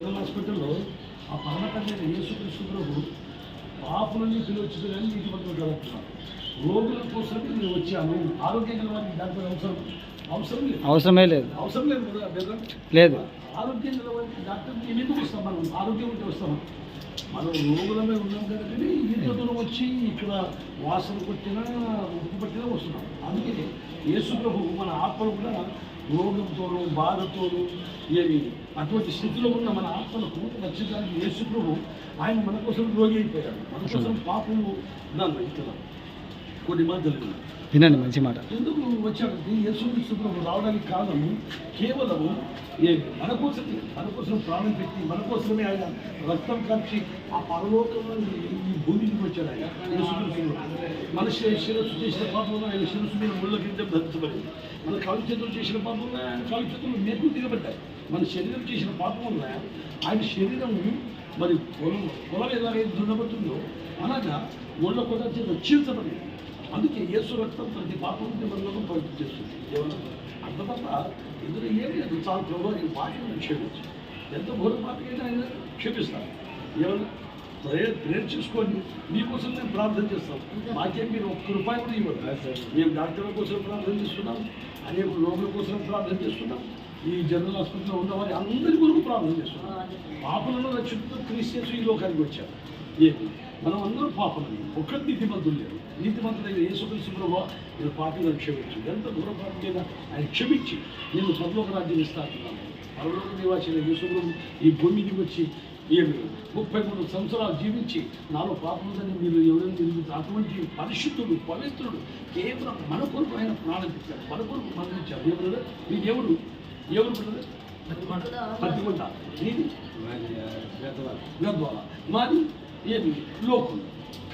హాస్పిటల్లో ఆ పరమతండ్రి యేసుక్రీస్తు ప్రభు పాపులని పిలిచి కానీ నీటి పట్ల జరుగుతున్నారు రోగుల కోసం నేను వచ్చాను. ఆరోగ్యం గల వారికి దాంట్లో అవసరం అవసరం లేదు. అవసరమే లేదు. అవసరం లేదు కదా లేదు. ఆరోగ్యం గల వారికి డాక్టర్ నేను ఎందుకు వస్తాం మనం? ఆరోగ్యం ఉంటే వస్తాం మనం రోగులమే ఉన్నాం కాబట్టి ఇంత దూరం వచ్చి ఇక్కడ వాసన కొట్టినా ఉప్పు పట్టినా వస్తున్నాం. అందుకే యేసు ప్రభు మన ఆత్మలు కూడా రోగంతోనూ బాధతోనూ ఏమి అటువంటి స్థితిలో ఉన్న మన ఆత్మలకు రక్షించడానికి యేసు ప్రభు ఆయన మన కోసం రోగి అయిపోయాడు. మన కోసం పాపము దాన్ని ఇక్కడ కొన్ని మాటలు. వినండి మంచి మాట. ఎందుకు వచ్చాడంటే యేసుక్రీస్తు ప్రభు రావడానికి కారణము కేవలము ఏ మన కోసమే. మన కోసం ప్రాణం పెట్టి మన కోసమే ఆయన రక్తం కాల్చి ఆ పరలోకంలో ఈ భూమికి వచ్చాడు నేను యేసుక్రీస్తు ప్రభు. మన శిరస్సు చేసిన పాపం ఆయన శిరస్సు మీద ముళ్ళ కింద ధరించబడింది మన కాలు చేతులు చేసిన పాపం ఆయన కాలు చేతులు మెరుగు దిగబడ్డాయి. మన శరీరం చేసిన పాపం వల్ల ఆయన శరీరం మరి పొలం పొలం ఎలాగైతే దున్నబడుతుందో అలాగా ముళ్ళ కూడా చేత చీల్చబడింది అందుకే యేసు రక్తం ప్రతి పాపం నుండి పరిస్థితి చేస్తుంది. కేవలం అంత తప్ప ఇందులో ఏం లేదు. చాలా ప్రభావం ఈ పాటలను క్షమించు. ఎంత ఘోర పాటకైనా ఆయన క్షమిస్తాను ఏమన్నా ప్రేర్ చేసుకోండి. మీకోసం మేము ప్రార్థన చేస్తాం. మాకే మీరు ఒక్క రూపాయి కూడా ఇవ్వరు మేము డాక్టర్ల కోసం ప్రార్థన చేస్తున్నాం. అనేక రోగుల కోసం ప్రార్థన చేస్తున్నాం. ఈ జనరల్ హాస్పిటల్లో ఉన్న వారి అందరి కొరకు ప్రార్థన చేస్తున్నాం. పాపలను రక్షిస్తూ క్రిస్టియన్స్ ఈ లోకానికి వచ్చారు. ఏమి? మనం అందరూ పాపలని. ఒక్కరి నీతిమంతులు లేరు. నీతిమంతులైన యేసుక్రీస్తు ప్రభు నేను పాపిలను క్షమించు. ఎంత దూర పాపమైన ఆయన క్షమించి నేను పరలోక రాజ్యం ఇస్తాను పరలోక నివాసిన యేసుప్రభు ఈ భూమికి వచ్చి ఏమి ముప్పై మూడు సంవత్సరాలు జీవించి నాలో పాపముందని మీరు ఎవరైనా తిరిగి అటువంటి పరిశుద్ధుడు పవిత్రుడు కేవలం మన కొరకు ఆయన ప్రాణం పెట్టాడు మన కొరకు మరణించాడు ఎవరు మీ దేవుడు. ఎవరు బ్రదర్? పత్తికొండ నీది? గద్వాల. మాది? ఏమి లోకులు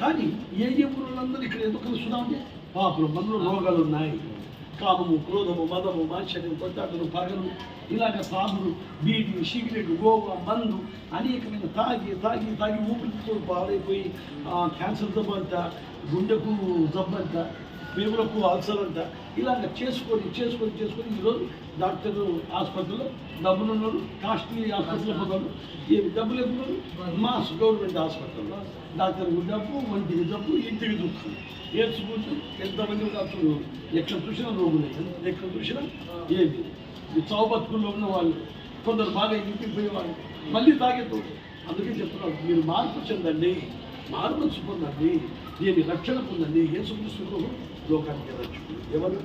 కానీ ఏ ఏ ఊళ్ళందరూ ఇక్కడ ఎందుకు కలుస్తున్నామంటే పాపలు మనలో రోగాలు ఉన్నాయి. కామము క్రోధము మదము మాత్సర్యం కొట్టాటలు పగలు ఇలాగ సాగులు బీడి సిగరెట్ గోవా మందు అనేకమైన తాగి తాగి తాగి ఊపిరితో పాడైపోయి క్యాన్సర్ జబ్బు గుండెకు జబ్బు అంట అల్సర్ అంట. ఇలాగ చేసుకొని చేసుకొని చేసుకొని ఈరోజు డాక్టర్ ఆసుపత్రిలో డబ్బులు ఉన్నారు కాస్ట్లీ ఆసుపత్రిలో పోతారు ఏమి డబ్బులు ఎప్పుడు మాస్ గవర్నమెంట్ హాస్పిటల్లో డాక్టర్ డబ్బు వంటికి డబ్బు ఇంటికి చూస్తుంది ఏడ్చుకుంటూ ఎంతమంది డాక్టర్లు ఎక్కడ చూసినా రోగులు ఎక్కడ చూసినా ఏది ఈ చావు బతుకుల్లో ఉన్న వాళ్ళు కొందరు బాగా ఇంటికి పోయేవాళ్ళు మళ్ళీ తాగేతో అందుకే చెప్తున్నారు మీరు మార్పు చెందండి. మార్పు పొందండి దీన్ని రక్షణ పొందండి ఏ సుకృష్ణుడు లోకానికి రక్షకుడు. ఎవరు?